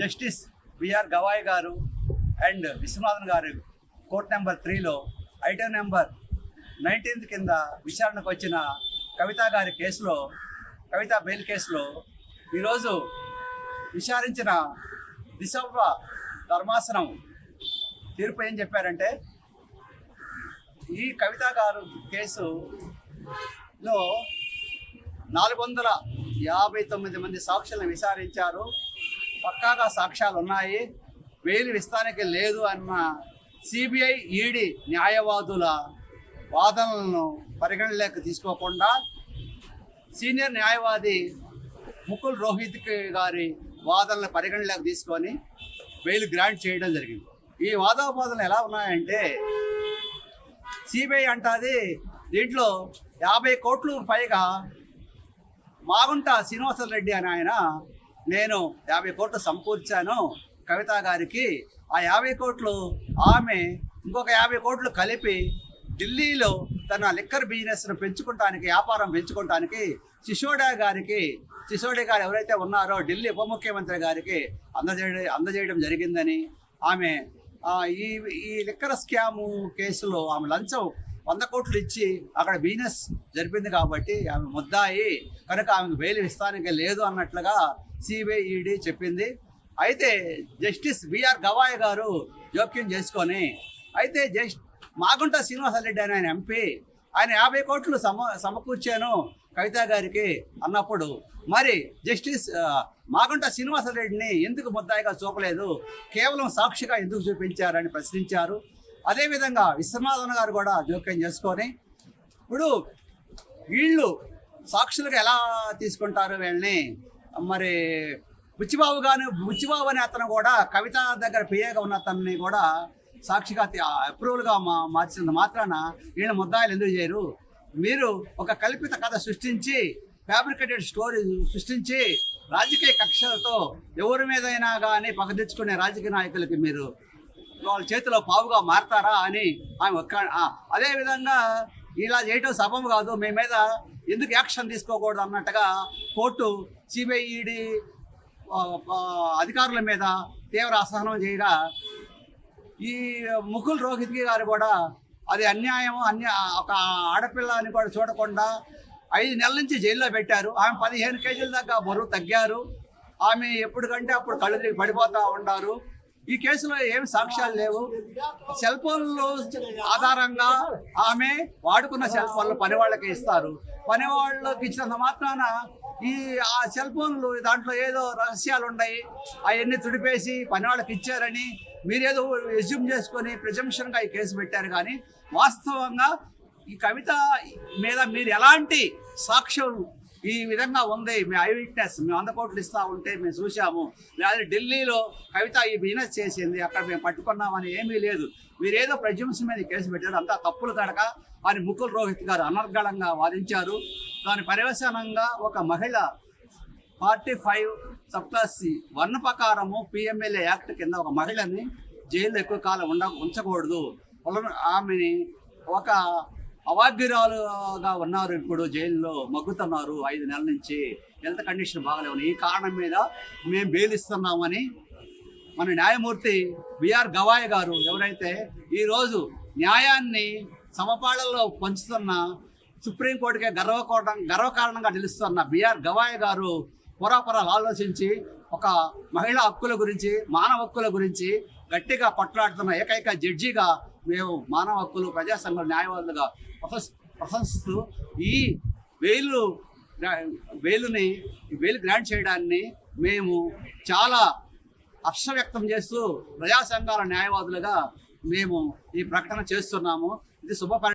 Justice BR Gavai గారు and Viswanathan గారు court number త్రీలో ఐటమ్ నెంబర్ నైన్టీన్త్ కింద విచారణకు వచ్చిన కవిత గారి కేసులో కవిత బెయిల్ కేసులో ఈరోజు విచారించిన దిశవ్వ ధర్మాసనం తీర్పు ఏం చెప్పారంటే ఈ కవిత గారు కేసులో నాలుగు వందల యాభై తొమ్మిది మంది సాక్షులను విచారించారు. పక్కాగా సాక్ష్యాలు ఉన్నాయి వేలు విస్తానికి లేదు అన్న సిబిఐ ఈడీ న్యాయవాదుల వాదనలను పరిగణలోకి తీసుకోకుండా సీనియర్ న్యాయవాది ముకుల్ రోహిత్ గారి వాదనలు పరిగణలోకి తీసుకొని బెయిల్ గ్రాంట్ చేయడం జరిగింది. ఈ వాదోపాదనలు ఎలా ఉన్నాయంటే సిబిఐ అంటాది దీంట్లో యాభై కోట్లు పైగా మాగుంట శ్రీనివాసరెడ్డి అని ఆయన నేను యాభై కోట్లు సమకూర్చాను కవిత గారికి. ఆ యాభై కోట్లు ఆమె ఇంకొక యాభై కోట్లు కలిపి ఢిల్లీలో తన లిక్కర్ బిజినెస్ను పెంచుకోవటానికి వ్యాపారం పెంచుకోవటానికి సిసోడా గారికి సిసోడి గారు ఎవరైతే ఉన్నారో ఢిల్లీ ఉప ముఖ్యమంత్రి గారికి అందజేయడం అందజేయడం జరిగిందని ఆమె ఈ ఈ లిక్కర్ స్కాము కేసులో ఆమె లంచం వంద కోట్లు ఇచ్చి అక్కడ బిజినెస్ జరిపింది కాబట్టి ఆమె ముద్దాయి. కనుక ఆమెకు బెయిల్ ఇస్తానికి లేదు అన్నట్లుగా సిబిఐఈడి చెప్పింది. అయితే జస్టిస్ బిఆర్ గవాయ్ గారు జోక్యం చేసుకొని అయితే జస్ట్ మాగుంట శ్రీనివాసరెడ్డి అని ఆయన ఎంపీ ఆయన యాభై కోట్లు సమ సమకూర్చాను కవిత గారికి అన్నప్పుడు. మరి జస్టిస్ మాగుంట మాగుంట శ్రీనివాసరెడ్డిని ఎందుకు ముద్దాయిగా చూపలేదు? కేవలం సాక్షిగా ఎందుకు చూపించారని ప్రశ్నించారు. అదేవిధంగా విశ్వనాథన్ గారు కూడా జోక్యం చేసుకొని ఇప్పుడు వీళ్ళు సాక్షులకు ఎలా తీసుకుంటారు వీళ్ళని? మరి బుచ్చిబాబు గాను బుచ్చిబాబు అనే అతను కూడా కవిత దగ్గర పిఏగా ఉన్న అతన్ని కూడా సాక్షిగా అప్రూవల్గా మా మార్చినంత మాత్రాన వీళ్ళ ముద్దాయిలు ఎందుకు చేయరు? మీరు ఒక కల్పిత కథ సృష్టించి ఫ్యాబ్రికేటెడ్ స్టోరీ సృష్టించి రాజకీయ కక్షలతో ఎవరి మీదైనా కానీ పగదెచ్చుకునే రాజకీయ నాయకులకి మీరు వాళ్ళ చేతిలో పావుగా మారతారా అని ఆమె ఒక్క అదేవిధంగా ఇలా చేయటం సభం కాదు మీ మీద ఎందుకు యాక్షన్ తీసుకోకూడదు అన్నట్టుగా కోర్టు సిబిఐఈడి అధికారుల మీద తీవ్ర అసహనం చేయగా ఈ ముకుల్ రోహిత్ గారు కూడా అది అన్యాయం అన్యా ఒక ఆడపిల్ల అని కూడా చూడకుండా ఐదు నెలల నుంచి జైల్లో పెట్టారు. ఆమె పదిహేను కేజీల దాకా బరువు తగ్గారు. ఆమె ఎప్పటికంటే అప్పుడు కళ్ళు తిరిగి పడిపోతూ ఉన్నారు. ఈ కేసులో ఏమి సాక్ష్యాలు లేవు. సెల్ ఫోన్లు ఆధారంగా ఆమె వాడుకున్న సెల్ ఫోన్లు పనివాళ్ళకి ఇస్తారు. పనివాళ్ళకి ఇచ్చినంత మాత్రాన ఈ ఆ సెల్ ఫోన్లు దాంట్లో ఏదో రహస్యాలు ఉన్నాయి అవన్నీ తుడిపేసి పనివాళ్ళకి ఇచ్చారని మీరేదో ఎజ్యూమ్ చేసుకొని ప్రిజంప్షన్గా ఈ కేసు పెట్టారు కానీ వాస్తవంగా ఈ కవిత మీద మీరు ఎలాంటి సాక్ష్యం ఈ విధంగా ఉంది. మీ ఐ విట్నెస్ మేము వంద కోట్లు ఇస్తా ఉంటే మేము చూసాము లేదా ఢిల్లీలో కవిత ఈ బిజినెస్ చేసింది అక్కడ మేము పట్టుకున్నామని ఏమీ లేదు. మీరేదో ప్రజంస్ మీద కేసు పెట్టారు అంతా తప్పులు కడక అని ముకుల్ రోహిత్ గారు అనర్గళంగా వాదించారు. దాని పర్యవసానంగా ఒక మహిళ ఫార్టీ ఫైవ్ సబ్క్లాస్ వన్ ప్రకారము పిఎంఎల్ఏ యాక్ట్ కింద ఒక మహిళని జైల్లో ఎక్కువ కాలం ఉండ ఉంచకూడదు. ఆమెని ఒక అవాభ్యురాలుగా ఉన్నారు ఇప్పుడు జైల్లో మగ్గుతున్నారు ఐదు నెలల నుంచి. హెల్త్ కండిషన్ బాగలేవు ఈ కారణం మీద మేము బెయిల్ ఇస్తున్నామని మన న్యాయమూర్తి బిఆర్ గవాయ్ గారు ఎవరైతే ఈరోజు న్యాయాన్ని సమపాళల్లో పంచుతున్న సుప్రీంకోర్టుకే గర్వకోవడం గర్వకారణంగా నిలుస్తున్న బిఆర్ గవాయ్ గారు పొరాపొరాలు ఆలోచించి ఒక మహిళా హక్కుల గురించి మానవ హక్కుల గురించి గట్టిగా పట్లాడుతున్న ఏకైక జడ్జిగా మేము మానవ హక్కులు ప్రజా సంఘ న్యాయవాదులుగా ప్రశంసిస్తూ ఈ వేలు వేలుని వేలు గ్రాంట్ చేయడాన్ని మేము చాలా హర్ష వ్యక్తం చేస్తూ ప్రజా సంఘాల న్యాయవాదులుగా మేము ఈ ప్రకటన చేస్తున్నాము. ఇది శుభ